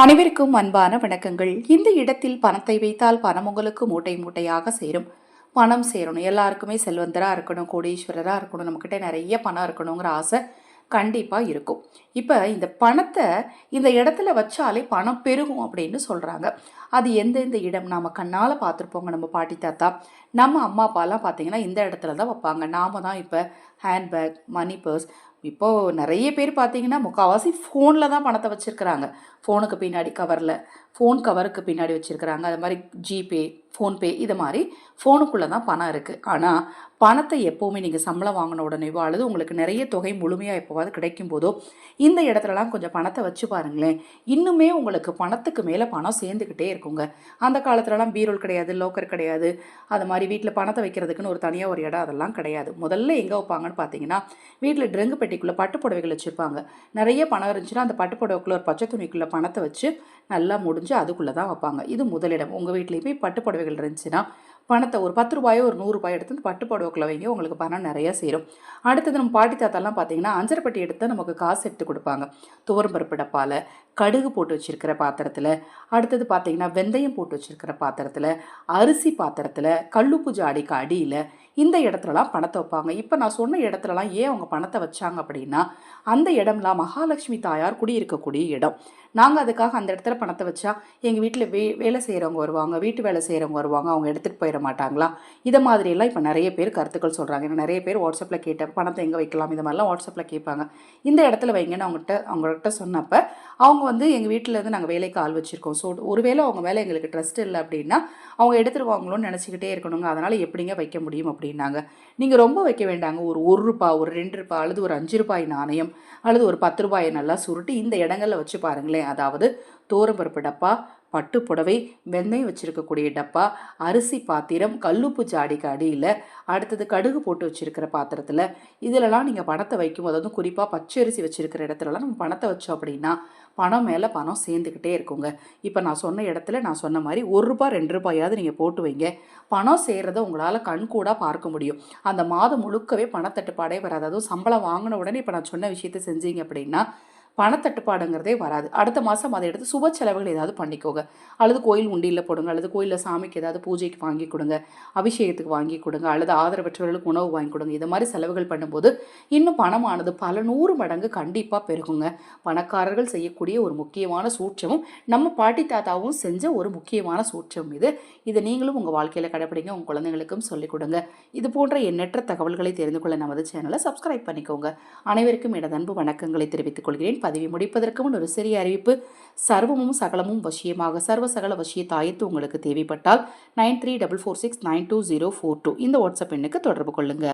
அனைவருக்கும் அன்பான வணக்கங்கள். இந்த இடத்தில் பணத்தை வைத்தால் பணம் உங்களுக்கு மூட்டை மூட்டையாக சேரும். பணம் சேரணும். எல்லாருக்குமே செல்வந்தராக இருக்கணும் கோடீஸ்வரராக இருக்கணும். நம்மக்கிட்ட நிறைய பணம் இருக்கணுங்கிற ஆசை கண்டிப்பாக இருக்கும். இப்போ இந்த பணத்தை இந்த இடத்துல வச்சாலே பணம் பெருகும் அப்படின்னு சொல்கிறாங்க அது எந்தெந்த இடம் நாம் கண்ணால் பார்த்துருப்போங்க நம்ம பாட்டி தாத்தா. நம்ம அம்மா அப்பாலாம் பார்த்தீங்கன்னா இந்த இடத்துல தான் வைப்பாங்க. நாம தான் இப்போ ஹேண்ட்பேக் மணி பர்ஸ் இப்போது நிறைய பேர் பார்த்தீங்கன்னா முக்கால்வாசி ஃபோனில் தான் பணத்தை வச்சுருக்கிறாங்க. ஃபோனுக்கு பின்னாடி கவரில் ஃபோன் கவருக்கு பின்னாடி வச்சுருக்கிறாங்க. அது மாதிரி ஜிபே ஃபோன்பே இது மாதிரி ஃபோனுக்குள்ளே தான் பணம் இருக்குது ஆனால் பணத்தை எப்போவுமே நீங்கள் சம்பளம் வாங்கின உடனேவோ அல்லது உங்களுக்கு நிறைய தொகை முழுமையாக எப்போவாது கிடைக்கும் போதோ இந்த இடத்துலலாம் கொஞ்சம் பணத்தை வச்சு பாருங்களேன். இன்னுமே உங்களுக்கு பணத்துக்கு மேலே பணம் சேர்ந்துக்கிட்டே இருக்குங்க அந்த காலத்துலலாம் பீரோல் கிடையாது லோக்கர் கிடையாது. அது மாதிரி வீட்டில் பணத்தை வைக்கிறதுக்குன்னு ஒரு தனியாக ஒரு இடம் அதெல்லாம் கிடையாது. முதல்ல எங்கே வைப்பாங்கன்னு பார்த்தீங்கன்னா வீட்டில் ட்ரெங்கு பெட்டிக்குள்ளே பட்டு புடவைகள் வச்சுருப்பாங்க. நிறைய பணம் இருந்துச்சுன்னா அந்த பட்டு புடவைக்குள்ளே ஒரு பச்சை துணிக்குள்ளே பணத்தை வச்சு நல்லா முடிஞ்சு அதுக்குள்ளே தான் வைப்பாங்க. இது முதலிடம். உங்கள் வீட்லேயுமே பட்டு புடவைகள் இருந்துச்சுன்னா பணத்தை ஒரு பத்து ரூபாயோ ஒரு நூறுரூபாயோ எடுத்து அந்த பட்டு புடவைக்குள்ள வைங்க உங்களுக்கு பணம் நிறைய சேரும். அடுத்தது நம்ம பாட்டி தாத்தாலாம் பார்த்தீங்கன்னா அஞ்சரைப்பட்டி எடுத்து நமக்கு காசு எடுத்து கொடுப்பாங்க. துவரம் பருப்பு டப்பாவில் கடுகு போட்டு வச்சுருக்கிற பாத்திரத்தில் அடுத்தது பார்த்தீங்கன்னா வெந்தயம் போட்டு வச்சுருக்கிற பாத்திரத்தில் அரிசி பாத்திரத்தில் கல்லுப்பு ஜாடிக்கு அடியில் இந்த இடத்துலலாம் பணத்தை வைப்பாங்க. இப்போ நான் சொன்ன இடத்துலலாம் ஏன் அவங்க பணத்தை வச்சாங்க அப்படின்னா அந்த இடம்லாம் மகாலட்சுமி தாயார் குடியிருக்கக்கூடிய இடம். நாங்கள் அதுக்காக அந்த இடத்துல பணத்தை வச்சா எங்கள் வீட்டில் வே வேலை செய்கிறவங்க வருவாங்க வீட்டு வேலை செய்கிறவங்க வருவாங்க அவங்க எடுத்துகிட்டு போயிட மாட்டாங்களா? இதை மாதிரியெல்லாம் இப்போ நிறைய பேர் கருத்துக்கள் சொல்கிறாங்க ஏன்னா நிறைய பேர் வாட்ஸ்அப்பில் கேட்ட பணத்தை எங்கே வைக்கலாம்? இது மாதிரிலாம் வாட்ஸ்அப்பில் கேட்பாங்க. இந்த இடத்துல வைங்கன்னு அவங்ககிட்ட அவங்கள்ட்ட சொன்னப்போ அவங்க வந்து எங்கள் வீட்டிலேருந்து நாங்கள் வேலைக்கு ஆள் வச்சுருக்கோம். ஸோ ஒருவேளை அவங்க மேலே எங்களுக்கு ட்ரஸ்ட் இல்லை அப்படின்னா அவங்க எடுத்துருவாங்களோன்னு நினச்சிக்கிட்டே இருக்கணுங்க. அதனால் எப்படிங்க வைக்க முடியும் அப்படின்னாங்க. நீங்கள் ரொம்ப வைக்க வேண்டாங்க. ஒரு ஒரு ரூபா ஒரு ரெண்டு ரூபா அல்லது ஒரு அஞ்சு ரூபாய் நாணயம் அல்லது ஒரு பத்து ரூபாயை நல்லா சுருட்டி இந்த இடங்களில் வச்சு பாருங்களேன். அதாவது தோரம்பருப்பு டப்பா பட்டு புடவை வெந்தயம் வச்சுருக்கக்கூடிய டப்பா அரிசி பாத்திரம் கல்லுப்பு ஜாடிக்கு அடியில் அடுத்தது கடுகு போட்டு வச்சுருக்கிற பாத்திரத்தில் இதிலலாம் நீங்கள் பணத்தை வைக்கும் போது அதுவும் குறிப்பாக பச்சை அரிசி வச்சுருக்கிற இடத்துலலாம் நம்ம பணத்தை வச்சோம் அப்படின்னா பணம் மேலே பணம் சேர்ந்துக்கிட்டே இருக்குங்க. இப்போ நான் சொன்ன இடத்துல நான் சொன்ன மாதிரி ஒரு ரூபாய் ரெண்டு ரூபாயாவது நீங்கள் போட்டு வைங்க. பணம் சேர்றத உங்களால் கண்கூடாக பார்க்க முடியும். அந்த மாதம் முழுக்கவே பணத்தட்டுப்பாடே வராது. அதுவும் சம்பளம் வாங்கின உடனே இப்போ நான் சொன்ன விஷயத்தை செஞ்சீங்க அப்படின்னா பணத்தட்டுப்பாடுங்கிறதே வராது. அடுத்த மாதம் அதை எடுத்து சுப செலவுகள் ஏதாவது பண்ணிக்கோங்க. அல்லது கோயில் உண்டியில் போடுங்க. அல்லது கோயிலில் சாமிக்கு ஏதாவது பூஜைக்கு வாங்கி கொடுங்க. அபிஷேகத்துக்கு வாங்கி கொடுங்க. அல்லது ஆதரவற்றவர்களுக்கு உணவு வாங்கி கொடுங்க. இது மாதிரி செலவுகள் பண்ணும்போது இன்னும் பணமானது பல நூறு மடங்கு கண்டிப்பாக பெருகுங்க. பணக்காரர்கள் செய்யக்கூடிய ஒரு முக்கியமான சூட்சமும் நம்ம பாட்டி தாத்தாவும் செஞ்ச ஒரு முக்கியமான சூட்சம் இது. இதை நீங்களும் உங்கள் வாழ்க்கையில் கடைப்பிடிங்க. உங்கள் குழந்தைங்களுக்கும் சொல்லிக் கொடுங்க. இது போன்ற எண்ணற்ற தகவல்களை தெரிந்து கொள்ள நமது சேனலை சப்ஸ்கிரைப் பண்ணிக்கோங்க. அனைவருக்கும் எனது அன்பு வணக்கங்களை தெரிவித்துக் கொள்கிறேன். பதவி முடிப்பதற்கு முன் ஒரு சிறிய அறிவிப்பு. சர்வமும் சகலமும் வசியமாக சர்வ சகல வசிய தாயத்து உங்களுக்கு தேவைப்பட்டால் nine three double four six nine two zero four two இந்த வாட்ஸ்அப் எண்ணுக்கு தொடர்பு கொள்ளுங்கள்